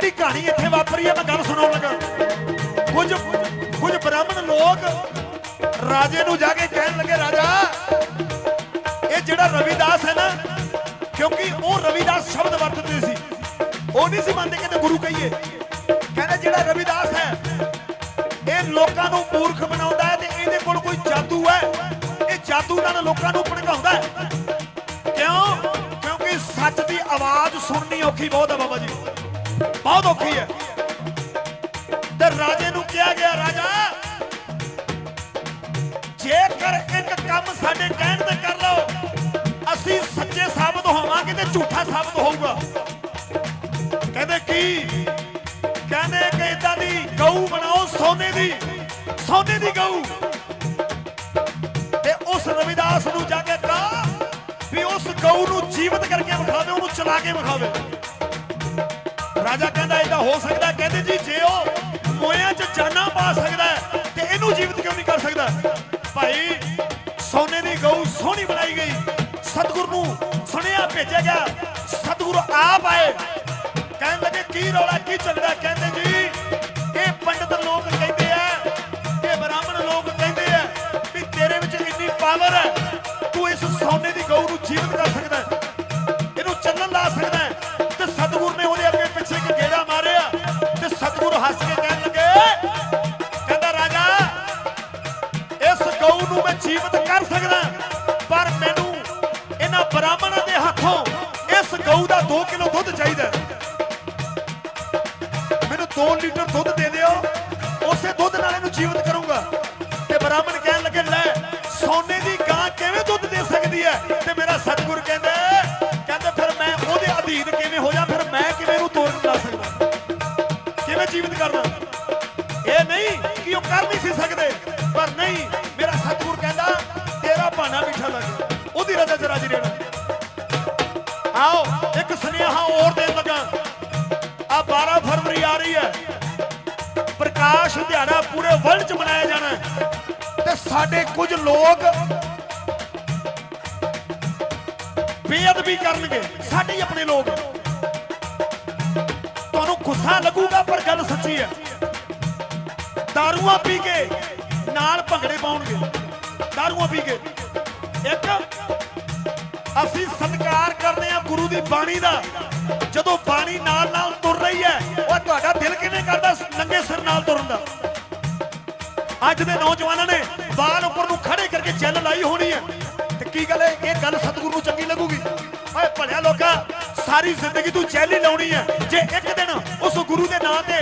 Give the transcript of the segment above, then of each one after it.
ਜਿਹੜੀ ਕਹਾਣੀ ਇੱਥੇ ਵਾਪਰੀ ਹੈ ਮੈਂ ਗੱਲ ਸੁਣਾਉਣ ਲੱਗਾ। ਕੁਝ ਕੁਝ ਬ੍ਰਾਹਮਣ ਲੋਕ ਰਾਜੇ ਨੂੰ ਜਾ ਕੇ ਕਹਿਣ ਲੱਗੇ, ਰਾਜਾ, ਇਹ ਜਿਹੜਾ ਰਵਿਦਾਸ ਹੈ ਨਾ, ਕਿਉਂਕਿ ਉਹ ਰਵਿਦਾਸ ਸ਼ਬਦ ਵਰਤਦੇ ਸੀ, ਉਹ ਨਹੀਂ ਸੀ ਮੰਨਦੇ ਕਿ ਗੁਰੂ ਕਹੀਏ। ਕਹਿੰਦੇ ਜਿਹੜਾ ਰਵਿਦਾਸ ਹੈ, ਇਹ ਲੋਕਾਂ ਨੂੰ ਮੂਰਖ ਬਣਾਉਂਦਾ ਹੈ ਤੇ ਇਹਦੇ ਕੋਲ ਕੋਈ ਜਾਦੂ ਹੈ। ਇਹ ਜਾਦੂ ਨਾਲ ਲੋਕਾਂ ਨੂੰ ਭੜਕਾਉਂਦਾ ਹੈ। ਕਿਉਂ? ਕਿਉਂਕਿ ਸੱਚ ਦੀ ਆਵਾਜ਼ ਸੁਣਨੀ ਔਖੀ ਬਹੁਤ ਹੈ ਬਾਬਾ ਜੀ। ਬਹੁਤ ਔਖੀ ਹੈ। ਤੇ ਰਾਜੇ ਨੂੰ ਕਿਹਾ ਗਿਆ, ਰਾਜਾ, ਜੇਕਰ ਇੱਕ ਕੰਮ ਸਾਡੇ ਕਹਿਣ ਤੇ ਕਰ ਲਓ, ਅਸੀਂ ਸੱਚੇ ਸਾਬਤ ਹੋਵਾਂਗੇ ਤੇ ਝੂਠਾ ਸਾਬਤ ਹੋਊਗਾ। ਕਹਿੰਦੇ ਕੀ? ਕਹਿੰਦੇ ਕਿ ਇਦਾਂ ਦੀ ਗਊ ਬਣਾਓ, ਸੋਨੇ ਦੀ ਸੋਨੇ ਦੀ ਗਊ। ਤੇ ਉਸ ਰਵਿਦਾਸ ਨੂੰ ਜਾ ਕੇ ਕਹਾ ਵੀ ਉਸ ਗਊ ਨੂੰ ਜੀਵਤ ਕਰਕੇ ਵਿਖਾਵੇ ਉਹਨੂੰ ਚਲਾ ਕੇ ਵਿਖਾਵੇ। ਰਾਜਾ ਕਹਿੰਦਾ ਇਹਦਾ ਹੋ ਸਕਦਾ ਕਹਿੰਦੇ ਜੀ, ਜੇ ਉਹ ਮੋਇਆਂ 'ਚ ਜਾਨਾਂ ਪਾ ਸਕਦਾ ਤੇ ਇਹਨੂੰ ਜੀਵਤ ਕਿਉਂ ਨਹੀਂ ਕਰ ਸਕਦਾ? ਭਾਈ, ਸੋਨੇ ਦੀ ਗਊ ਸੋਹਣੀ ਬਣਾਈ ਗਈ। ਸਤਿਗੁਰ ਨੂੰ ਸੁਣਿਆ ਭੇਜਿਆ ਗਿਆ। ਸਤਿਗੁਰ ਆਪ ਆਏ। ਕਹਿਣ ਲੱਗੇ, ਕੀ ਰੌਲਾ, ਕੀ ਚੱਲਦਾ ਕਹਿੰਦੇ ਜੀ ਗਊ ਦਾ 2 ਕਿਲੋ ਦੁੱਧ ਚਾਹੀਦਾ ਮੈਨੂੰ 2 ਲੀਟਰ ਦੁੱਧ ਦੇ ਦਿਓ, ਉਸੇ ਦੁੱਧ ਨਾਲ ਇਹਨੂੰ ਜੀਵਤ ਕਰੂੰਗਾ। ਤੇ ਬ੍ਰਾਹਮਣ ਕਹਿਣ ਲੱਗੇ, ਲੈ, ਸੋਨੇ ਦੀ ਗਾਂ ਕਿਵੇਂ ਦੁੱਧ ਦੇ ਸਕਦੀ ਹੈ? ਤੇ ਮੇਰਾ ਸਤਿਗੁਰ ਕਹਿੰਦਾ ਕਹਿੰਦਾ ਫਿਰ ਮੈਂ ਉਹਦੇ ਅਧੀਨ ਕਿਵੇਂ ਹੋ ਜਾ, ਫਿਰ ਮੈਂ ਕਿਵੇਂ ਇਹਨੂੰ ਤੋੜਨ ਲਾ ਸਕਦਾ? ਕਿਵੇਂ ਜੀਵਤ ਕਰਨਾ? ਇਹ ਨਹੀਂ ਕਿ ਉਹ ਕਰ ਨਹੀਂ ਸੀ ਸਕਦੇ, ਪਰ ਨਹੀਂ, ਮੇਰਾ ਸਤਿਗੁਰ ਕਹਿੰਦਾ, ਤੇਰਾ ਬਾਣਾ ਮਿੱਠਾ ਲੱਗੇ ਉਹਦੀ ਰਜ਼ਾ ਚ ਰਾਜੀ ਰਹਿਣਾ। ਆਓ, ਇੱਕ ਸੁਨੇਹਾ ਹੋਰ ਦੇਣ ਲੱਗਾ। ਆ 12 ਫਰਵਰੀ ਆ ਰਹੀ ਹੈ। ਪ੍ਰਕਾਸ਼ ਦਿਹਾੜਾ ਪੂਰੇ ਵਰਲਡ 'ਚ ਮਨਾਇਆ ਜਾਣਾ ਹੈ। ਤੇ ਸਾਡੇ ਕੁਝ ਲੋਕ ਬੇਅਦਬੀ ਕਰਨਗੇ, ਸਾਡੇ ਹੀ ਆਪਣੇ ਲੋਕ। ਤੁਹਾਨੂੰ ਗੁੱਸਾ ਲੱਗੂਗਾ, ਪਰ ਗੱਲ ਸੱਚੀ ਹੈ। ਦਾਰੂਆਂ ਪੀ ਕੇ ਨਾਲ ਭੰਗੜੇ ਪਾਉਣਗੇ। ਦਾਰੂਆਂ ਪੀ ਕੇ। ਇੱਕ ਅਸੀਂ ਸਤਿਕਾਰ ਕਰਦੇ ਹਾਂ ਗੁਰੂ ਦੀ ਬਾਣੀ ਦਾ। ਜਦੋਂ ਬਾਣੀ ਨਾਲ ਨਾਲ ਤੁਰ ਰਹੀ ਹੈ, ਉਹ ਤੁਹਾਡਾ ਦਿਲ ਕਿਵੇਂ ਕਰਦਾ ਨੰਗੇ ਸਿਰ ਨਾਲ ਤੁਰਨ ਦਾ? ਅੱਜ ਦੇ ਨੌਜਵਾਨਾਂ ਨੇ ਬਾਲ ਉੱਪਰ ਨੂੰ ਖੜੇ ਕਰਕੇ ਜੈਲ ਲਾਈ ਹੋਣੀ ਹੈ। ਤੇ ਕੀ ਗੱਲ ਹੈ? ਇਹ ਗੱਲ ਸਤਿਗੁਰੂ ਨੂੰ ਚੰਗੀ ਲੱਗੂਗੀ। ਓਏ ਭਲਿਆ ਲੋਕਾਂ, ਸਾਰੀ ਜ਼ਿੰਦਗੀ ਤੂੰ ਜੈਲ ਹੀ ਲਾਉਣੀ ਹੈ। ਜੇ ਇੱਕ ਦਿਨ ਉਸ ਗੁਰੂ ਦੇ ਨਾਂ ਤੇ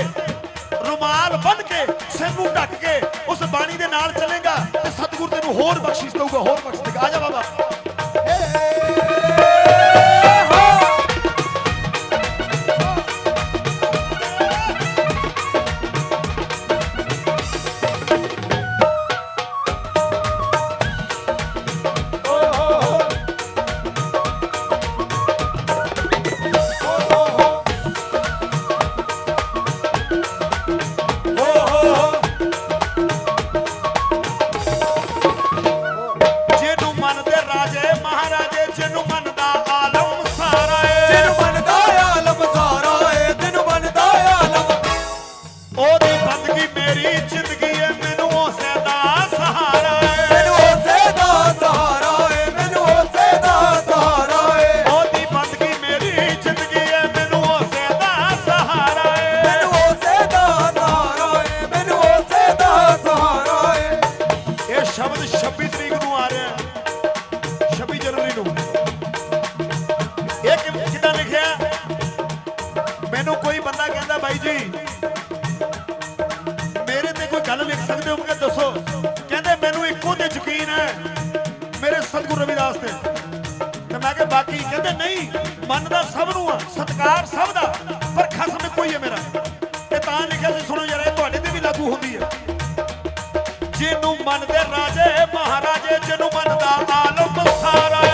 ਰੁਮਾਲ ਬੰਨ ਕੇ ਸਿਰ ਨੂੰ ਢੱਕ ਕੇ ਉਸ ਬਾਣੀ ਦੇ ਨਾਲ ਚੱਲੇਗਾ, ਤੇ ਸਤਿਗੁਰ ਤੈਨੂੰ ਹੋਰ ਬਖਸ਼ਿਸ਼ ਦੇਊਗਾ, ਹੋਰ ਬਖਸ਼ਿਸ਼ ਦੇਗਾ ਆ ਜਾ ਬਾਬਾ। ਮੇਰੀ ਜ਼ਿੰਦਗੀ ਏ ਮੈਨੂੰ ਉਸੇ ਦਾ ਸਹਾਰਾ ਏ। ਮੈਨੂੰ ਉਸੇ ਦਾ ਸਹਾਰਾ ਏ ਮੈਨੂੰ ਉਸੇ ਦਾ ਸਹਾਰਾ ਏ। ਉਹਦੀ ਬੰਦਗੀ ਮੇਰੀ ਜ਼ਿੰਦਗੀ ਏ ਮੈਨੂੰ ਉਸੇ ਦਾ ਸਹਾਰਾ ਏ। ਮੈਨੂੰ ਉਸੇ ਦਾ ਸਹਾਰਾ ਏ ਮੈਨੂੰ ਉਸੇ ਦਾ ਸਹਾਰਾ ਏ। ਇਹ ਸ਼ਬਦ 26 ਤਰੀਕ ਨੂੰ ਆ ਰਿਹਾ। ਹੈ 26 ਜਨਵਰੀ ਨੂੰ। ਇਹ ਕਿ- ਕਿੱਦਾਂ ਲਿਖਿਆ? ਮੈਨੂੰ ਕੋਈ ਬੰਦਾ ਕਹਿੰਦਾ ਬਾਈ ਜੀ ਸਕਦੇ ਹੋ ਕਿ ਦੱਸੋ? ਕਹਿੰਦੇ ਮੈਨੂੰ ਇੱਕੋ ਤੇ ਯਕੀਨ ਹੈ ਮੇਰੇ ਸਤਿਗੁਰੂ ਰਵਿਦਾਸ ਤੇ। ਤੇ ਮੈਂ ਕਿਹਾ, ਬਾਕੀ ਕਹਿੰਦੇ ਨਹੀਂ ਮੰਨਦਾ ਸਭ ਨੂੰ ਆ, ਸਤਕਾਰ ਸਭ ਦਾ, ਪਰ ਖਸਮ ਇੱਕੋ ਹੀ ਹੈ ਮੇਰਾ। ਤੇ ਤਾਂ ਲਿਖਿਆ ਸੀ, ਸੁਣੋ ਯਾਰ, ਇਹ ਤੁਹਾਡੇ ਤੇ ਵੀ ਲਾਗੂ ਹੁੰਦੀ ਹੈ। ਜਿਹਨੂੰ ਮੰਨਦੇ ਰਾਜੇ, ਮਹਾਰਾਜੇ, ਜਿਹਨੂੰ ਮੰਨਦਾ ਆਲਮ ਸਾਰਾ